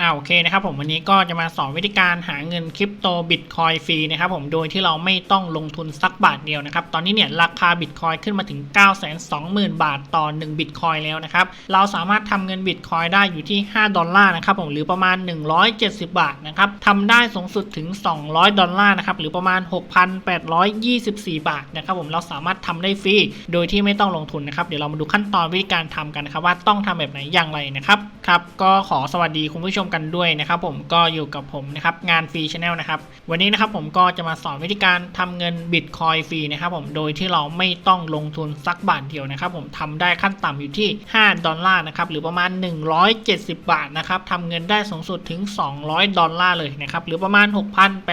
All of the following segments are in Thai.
อ่าโอเคนะครับผมวันนี้ก็จะมาสอนวิธีการหาเงินคริปโตบิตคอยฟรีนะครับผมโดยที่เราไม่ต้องลงทุนสักบาทเดียวนะครับตอนนี้เนี่ยราคาบิตคอยขึ้นมาถึง 9 2 0 0 0 0 บาทต่อ1บิตคอยแล้วนะครับเราสามารถทำเงินบิตคอยได้อยู่ที่ 5 ดอลลาร์นะครับผมหรือประมาณ 170 บาทนะครับทำได้สูงสุดถึง 200 ดอลลาร์นะครับหรือประมาณ 6,824 บาทนะครับผมเราสามารถทำได้ฟรีโดยที่ไม่ต้องลงทุนนะครับเดี๋ยวเรามาดูขั้นตอนวิธีการทำกันนะครับว่าต้องทำแบบไหนอย่างไรนะครับครับก็ขอสวัสดีคุณผู้ชมกันด้วยนะครับผมก็อยู่กับผมนะครับงานฟรีชาแนลนะครับวันนี้นะครับผมก็จะมาสอนวิธีการทำเงินบิตคอยฟรีนะครับผมโดยที่เราไม่ต้องลงทุนสักบาทเดียวนะครับผมทำได้ขั้นต่ำอยู่ที่ 5 ดอลลาร์นะครับหรือประมาณ 170 บาทนะครับทำเงินได้สูงสุดถึง 200 ดอลลาร์เลยนะครับหรือประมาณ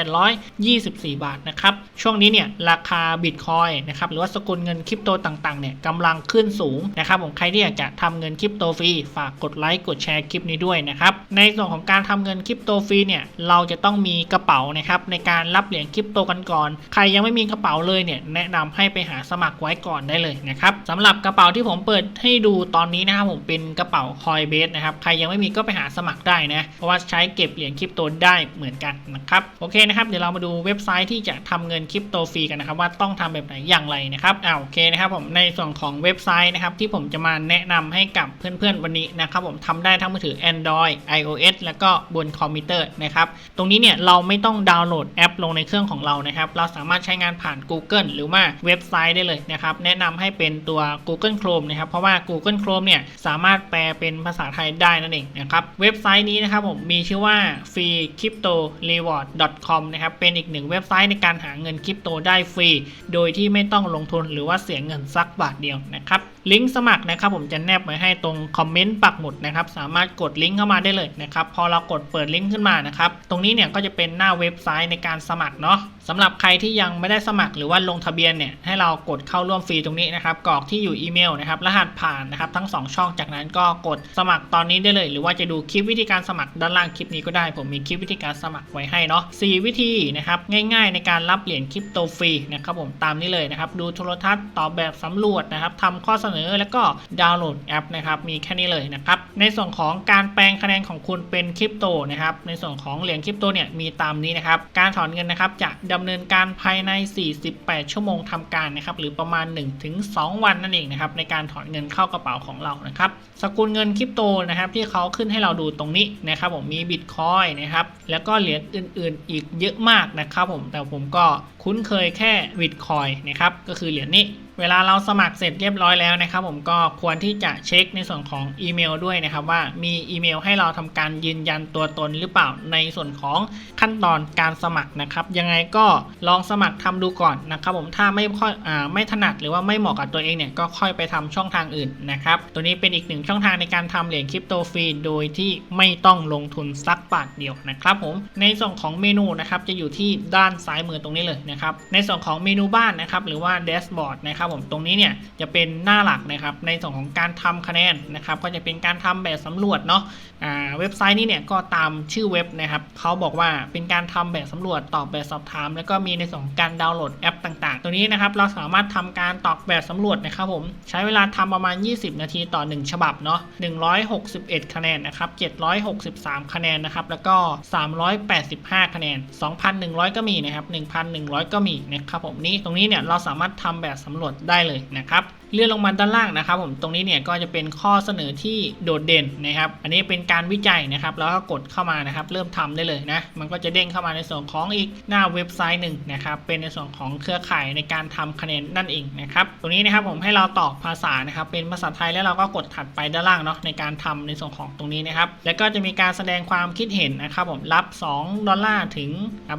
6,824 บาทนะครับช่วงนี้เนี่ยราคาบิตคอยนะครับหรือว่าสกุลเงินคริปโตต่างๆเนี่ยกำลังขึ้นสูงนะครับผมใครที่อยากจะทำเงินคริปโตฟรีฝากกดไลค์กดแชร์คลิปนี้ด้วยนะครับในส่วนของการทำเงินคริปโตฟรีเนี่ยเราจะต้องมีกระเป๋านะครับในการรับเหรียญคริปโตกันก่อน ใครยังไม่มีกระเป๋าเลยเนี่ยแนะนำให้ไปหาสมัครไว้ก่อนได้เลยนะครับสำหรับกระเป๋าที่ผมเปิดให้ดูตอนนี้นะครับผมเป็นกระเป๋า Coinbase นะครับใครยังไม่มีก็ไปหาสมัครได้นะเพราะว่าใช้เก็บเหรียญคริปโตได้เหมือนกันนะครับโอเคนะครับเดี๋ยวเรามาดูเว็บไซต์ที่จะทำเงินคริปโตฟรีกันนะครับว่าต้องทำแบบไหนอย่างไรนะครับอ่าโอเคนะครับผมในส่วนของเว็บไซต์นะครับที่ผมจะมาแนะนำให้กับเพื่อนๆวันนี้นะครับผมทำได้ทั้งมือถือ Android iOS แล้วก็บนคอมพิวเตอร์นะครับตรงนี้เนี่ยเราไม่ต้องดาวน์โหลดแอปลงในเครื่องของเรานะครับเราสามารถใช้งานผ่าน Google หรือว่าเว็บไซต์ได้เลยนะครับแนะนำให้เป็นตัว Google Chrome นะครับเพราะว่า Google Chrome เนี่ยสามารถแปลเป็นภาษาไทยได้นั่นเองนะครับเว็บไซต์นี้นะครับผมมีชื่อว่า freecryptoreward.com นะครับเป็นอีกหนึ่งเว็บไซต์ในการหาเงินคริปโตได้ฟรี โดยที่ไม่ต้องลงทุนหรือว่าเสียเงินสักบาทเดียวนะครับ ลิงก์สมัครนะครับ ผมจะแนบไว้ให้ตรงคอมเมนต์ปักหมุดนะครับ สามารถกดลิงก์เข้ามาได้เลยนะครับ พอเรากดเปิดลิงก์ขึ้นมานะครับ ตรงนี้เนี่ยก็จะเป็นหน้าเว็บไซต์ในการสมัครเนาะ สำหรับใครที่ยังไม่ได้สมัครหรือว่าลงทะเบียนเนี่ยให้เรากดเข้าร่วมฟรีตรงนี้นะครับกรอกที่อยู่อีเมลนะครับรหัสผ่านนะครับทั้ง 2 ช่องจากนั้นก็กดสมัครตอนนี้ได้เลย หรือว่าจะดูคลิปวิธีการสมัครด้านล่างคลิปนี้ก็ได้ ผมมีคลิปวิธีการสมัครไว้ให้เนาะ4วิธีนะครับง่ายๆ ในการรับเหรียญคริปโตฟรีนะครับผมตามนี้เลยนะครับดูโทรทัศน์ตอบแบบสำรวจนะครับทำข้อเสนอแล้วก็ดาวน์โหลดแอปนะครับมีแค่นี้เลยนะครับในส่วนของการแปลงคะแนนของคุณเป็นคริปโตนะครับในส่วนของเหรียญคริปโตเนี่ยมีตามนี้นะครับการถอนเงินนะครับจะดำเนินการภายใน 48 ชั่วโมงทำการนะครับหรือประมาณ 1-2 วันนั่นเองนะครับในการถอนเงินเข้ากระเป๋าของเรานะครับสกุลเงินคริปโตนะครับที่เขาขึ้นให้เราดูตรงนี้นะครับผมมีบิตคอยนะครับแล้วก็เหรียญอื่นๆ อีกเยอะมากนะครับผมแต่ผมก็ คุ้นเคยแค่บิตคอยนะครับก็คือเหรียญนี้ เวลาเราสมัครเสร็จเรียบร้อยแล้วนะครับ ผมก็ควรที่จะเช็คในส่วนของอีเมลด้วยนะครับว่ามีอีเมลให้เราทำการยืนยันตัวตนหรือเปล่าในส่วนของขั้นตอนการสมัครนะครับยังไงก็ลองสมัครทำดูก่อนนะครับ ผมถ้าไม่ค่อยอ่าไม่ถนัดหรือว่าไม่เหมาะกับตัวเองเนี่ยก็ค่อยไปทำช่องทางอื่นนะครับตัวนี้เป็นอีกหนึ่งช่องทางในการทำเหรียญคริปโตฟรีโดยที่ไม่ต้องลงทุนสักบาทเดียวนะครับ ผมในส่วนของเมนูนะครับจะอยู่ที่ด้านซ้ายมือตรงนี้เลยนะครับ ในส่วนของเมนูบ้านนะครับ หรือว่าแดชบอร์ดนะครับผมตรงนี้เนี่ยจะเป็นหน้าหลักนะครับ ในส่วนของการทำคะแนนนะครับ ก็จะเป็นการทำแบบสำรวจเนาะเว็บไซต์นี้เนี่ยก็ตามชื่อเว็บนะครับเขาบอกว่าเป็นการทำแบบสำรวจตอบแบบสอบถาม แล้วก็มีในส่วนของการดาวน์โหลดแอปต่างๆ ตัวนี้นะครับเราสามารถทำการตอบแบบสำรวจนะครับผมใช้เวลาทำประมาณ 20 นาทีต่อ 1 ฉบับเนาะ161 คะแนนนะครับ763 คะแนนนะครับแล้วก็ 385 คะแนน 2,100 ก็มีนะครับ1,100ก็มีนะครับผมนี้ตรงนี้เนี่ยเราสามารถทำแบบสำรวจได้เลยนะครับ เลื่อนลงมาด้านล่างนะครับผมตรงนี้เนี่ยก็จะเป็นข้อเสนอที่โดดเด่นนะครับ อันนี้เป็นการวิจัยนะครับ แล้วก็กดเข้ามานะครับ เริ่มทำได้เลยนะมันก็จะเด้งเข้ามาในส่วนของอีกหน้าเว็บไซต์หนึ่งนะครับเป็นในส่วนของเครือข่ายในการทำคะแนนนั่นเองนะครับตรงนี้นะครับผมให้เราตอบภาษานะครับเป็นภาษาไทยแล้วเราก็กดถัดไปด้านล่างเนาะในการทำในส่วนของตรงนี้นะครับ แล้วก็จะมีการแสดงความคิดเห็นนะครับผมรับ 2 ดอลลาร์ถึง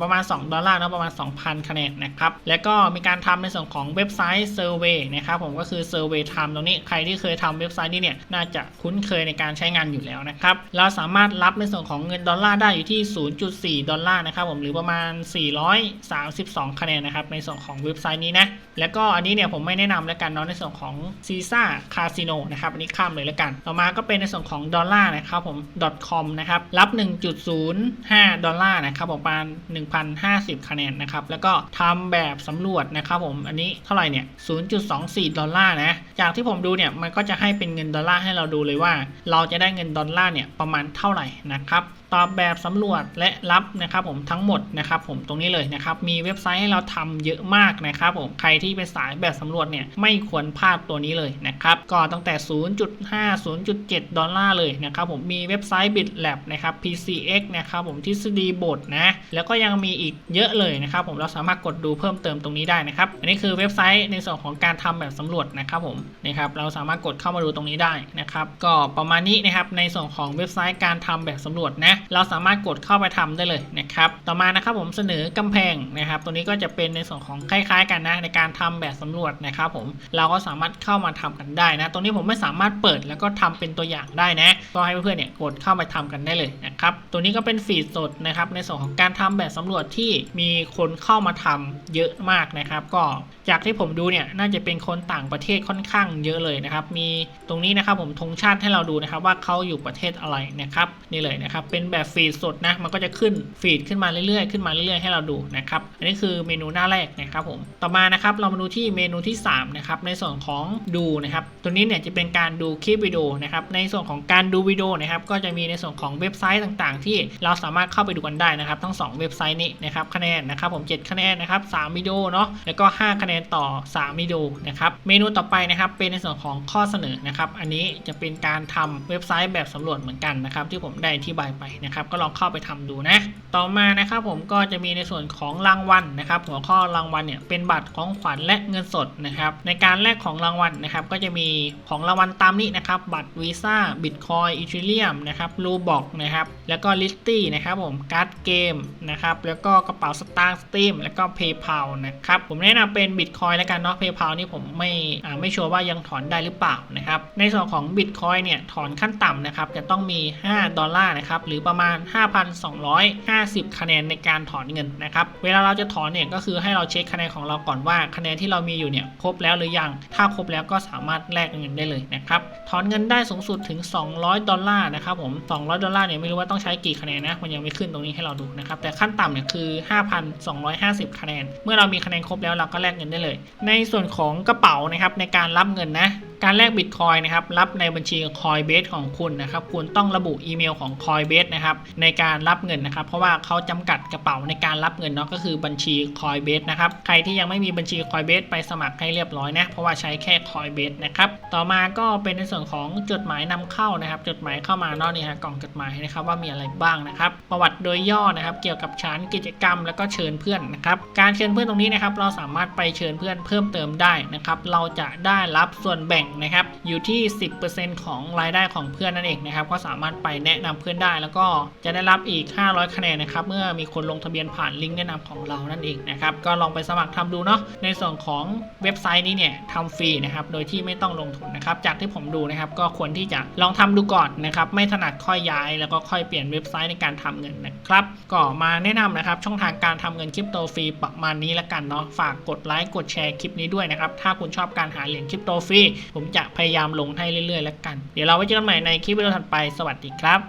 ประมาณ 2 ดอลลาร์เนาะประมาณ 2,000 คะแนนนะครับแล้วก็มีการทำในส่วนของเว็บไซต์เซอร์เวยนะครับผมก็คือเซอร์เวยทำตรงนี้ใครที่เคยทำเว็บไซต์นี้เนี่ยน่าจะคุ้นเคยในการใช้งานอยู่แล้วนะครับ เราสามารถรับในส่วนของเงินดอลลาร์ได้อยู่ที่ 0.4 ดอลลาร์นะครับผมหรือประมาณ 432 คะแนนนะครับในส่วนของเว็บไซต์นี้นะแล้วก็อันนี้เนี่ยผมไม่แนะนำแล้วกันเนาะในส่วนของซีซ่าคาสิโนนะครับอันนี้ข้ามเลยแล้วกัน ต่อมาก็เป็นในส่วนของดอลลาร์นะครับผม .com นะครับรับ 1.05 ดอลลาร์นะครับประมาณ 1,050 คะแนนนะครับแล้วก็ทำแบบสำรวจนะครับผมอันนี้เท่าไหร่เนี่ย 0.24 ดอลลาร์นะ จากที่ผมดูเนี่ยมันก็จะให้เป็นเงินดอลลาร์ให้เราดูเลยว่า เราจะได้เงินดอลลาร์เนี่ยประมาณเท่าไหร่นะครับ ตอบแบบสำรวจและรับนะครับผมทั้งหมดนะครับผมตรงนี้เลยนะครับมีเว็บไซต์ให้เราทำเยอะมากนะครับผมใครที่เป็นสายแบบสำรวจเนี่ยไม่ควรพลาดตัวนี้เลยนะครับก็ตั้งแต่ 0.5 0.7 ดอลลาร์เลยนะครับผมมีเว็บไซต์ BitLab นะครับ PCX นะครับผมทฤษฎีบทนะแล้วก็ยังมีอีกเยอะเลยนะครับผมเราสามารถกดดูเพิ่มเติมตรงนี้ได้นะครับอันนี้คือเว็บไซต์ในส่วนของการทำแบบสำรวจนะครับผมนะครับเราสามารถกดเข้ามาดูตรงนี้ได้นะครับก็ประมาณนี้นะครับในส่วนของเว็บไซต์การทำแบบสำรวจนะเราสามารถกดเข้าไปทำได้เลยนะครับ ต่อมานะครับผมเสนอกำแพงนะครับ ตัวนี้ก็จะเป็นในส่วนของคล้ายๆ กันนะในการทำแบบสำรวจนะครับผม เราก็สามารถเข้ามาทำกันได้นะ ตรงนี้ผมไม่สามารถเปิดแล้วก็ทำเป็นตัวอย่างได้นะ ก็ให้เพื่อนๆเนี่ยกดเข้าไปทำกันได้เลยนะครับ ตัวนี้ก็เป็นฟีดสดนะครับในส่วนของการทำแบบสำรวจที่มีคนเข้ามาทำเยอะมากนะครับ ก็จากที่ผมดูเนี่ยน่าจะเป็นคนต่างประเทศค่อนข้างเยอะเลยนะครับ มีตรงนี้นะครับผมธงชาติให้เราดูนะครับว่าเขาอยู่ประเทศอะไรนะครับนี่เลยนะครับเป็นแบบฟีดสดนะ มันก็จะขึ้นฟีดขึ้นมาเรื่อยๆ ขึ้นมาเรื่อยๆ ให้เราดูนะครับ อันนี้คือเมนูหน้าแรกนะครับผม ต่อมานะครับเรามาดูที่เมนูที่3นะครับ ในส่วนของดูนะครับ ตัวนี้เนี่ยจะเป็นการดูคลิปวิดีโอนะครับ ในส่วนของการดูวิดีโอนะครับ ก็จะมีในส่วนของเว็บไซต์ต่าง ๆ ที่เราสามารถเข้าไปดูกันได้นะครับ ทั้ง 2 เว็บไซต์นี้นะครับคะแนนนะครับผม 7 คะแนนนะครับ3วิดีโอเนาะ แล้วก็ 5 คะแนนต่อ 3วิดีโอนะครับ เมนูต่อไปนะครับเป็นในส่วนของข้อเสนอนะครับ อันนี้จะเป็นการทำเว็บไซต์แบบสำรวจเหมือนกันนะครับที่ผมได้อธิบายไปนะครับ ก็ลองเข้าไปทำดูนะ ต่อมานะครับผมก็จะมีในส่วนของรางวัลนะครับ หัวข้อรางวัลเนี่ยเป็นบัตรของขวัญและเงินสดนะครับ ในการแลกของรางวัลนะครับ ก็จะมีของรางวัลตามนี้นะครับ บัตรวีซ่าบิตคอยอีเทเรียมนะครับรูบอกนะครับ แล้วก็ลิสตี้นะครับผมการ์ดเกมนะครับ แล้วก็กระเป๋าสตางค์สตีมแล้วก็ PayPal นะครับ ผมแนะนำเป็นบิตคอยแล้วกันเนาะ PayPal นี่ผมไม่ไม่ชัวร์ว่ายังถอนได้หรือเปล่านะครับ ในส่วนของบิตคอยเนี่ยถอนขั้นต่ำนะครับจะต้องมี 5 ดอลลาร์นะครับหรือประมาณ 5,250 คะแนนในการถอนเงินนะครับเวลาเราจะถอนเนี่ยก็คือให้เราเช็คคะแนนของเราก่อนว่าคะแนนที่เรามีอยู่เนี่ยครบแล้วหรือยัง ถ้าครบแล้วก็สามารถแลกเงินได้เลยนะครับถอนเงินได้สูงสุดถึง 200 ดอลลาร์นะครับผม200 ดอลลาร์เนี่ยไม่รู้ว่าต้องใช้กี่คะแนนนะมันยังไม่ขึ้นตรงนี้ให้เราดูนะครับแต่ขั้นต่ำเนี่ยคือ 5,250 คะแนน เมื่อเรามีคะแนนครบแล้วเราก็แลกเงินได้เลย ในส่วนของกระเป๋านะครับในการรับเงินนะการแลกบิตคอยนะครับรับในบัญชี Coinbase ของคุณนะครับคุณต้องระบุอีเมลของ Coinbase นะครับในการรับเงินนะครับเพราะว่าเขาจำกัดกระเป๋าในการรับเงินเนาะก็คือบัญชี Coinbase นะครับใครที่ยังไม่มีบัญชี Coinbase ไปสมัครให้เรียบร้อยนะเพราะว่าใช้แค่ Coinbase นะครับต่อมาก็เป็นในส่วนของจดหมายนำเข้านะครับ จดหมายเข้ามาเนอกนี่ฮะกล่องจดหมายนะครับว่ามีอะไรบ้างนะครับ ประวัติโดยย่อนะครับเกี่ยวกับชั้นกิจกรรม แล้วก็เชิญเพื่อนนะครับการเชิญเพื่อนตรงนี้นะครับเราสามารถไปเชิญเพื่อนเพิ่มเติมได้นะครับเราจะได้รับส่วนแบ่งนะครับอยู่ที่ 10%ของรายได้ของเพื่อนนั่นเองนะครับก็สามารถไปแนะนำเพื่อนได้ แล้วก็จะได้รับอีก 500 คะแนนนะครับเมื่อมีคนลงทะเบียนผ่านลิงก์แนะนำของเรานั่นเองนะครับก็ลองไปสมัครทำดูเนาะในส่วนของเว็บไซต์นี้เนี่ยทำฟรีนะครับโดยที่ไม่ต้องลงทุนนะครับจากที่ผมดูนะครับก็ควรที่จะลองทำดูก่อนนะครับไม่ถนัดค่อยย้าย แล้วก็ค่อยเปลี่ยนเว็บไซต์ในการทำเงินนะครับก็มาแนะนำนะครับช่องทางการทำเงินคริปโตฟรีประมาณนี้แล้วกันเนาะฝากกดไลค์กดแชร์คลิปนี้ด้วยนะครับถ้าคุณชอบการหาเหรียญคริปโตฟรีผมจะพยายามลงให้เรื่อยๆ แล้วกัน เดี๋ยวเราไว้เจอกันใหม่ในคลิปวิดีโอถัดไป สวัสดีครับ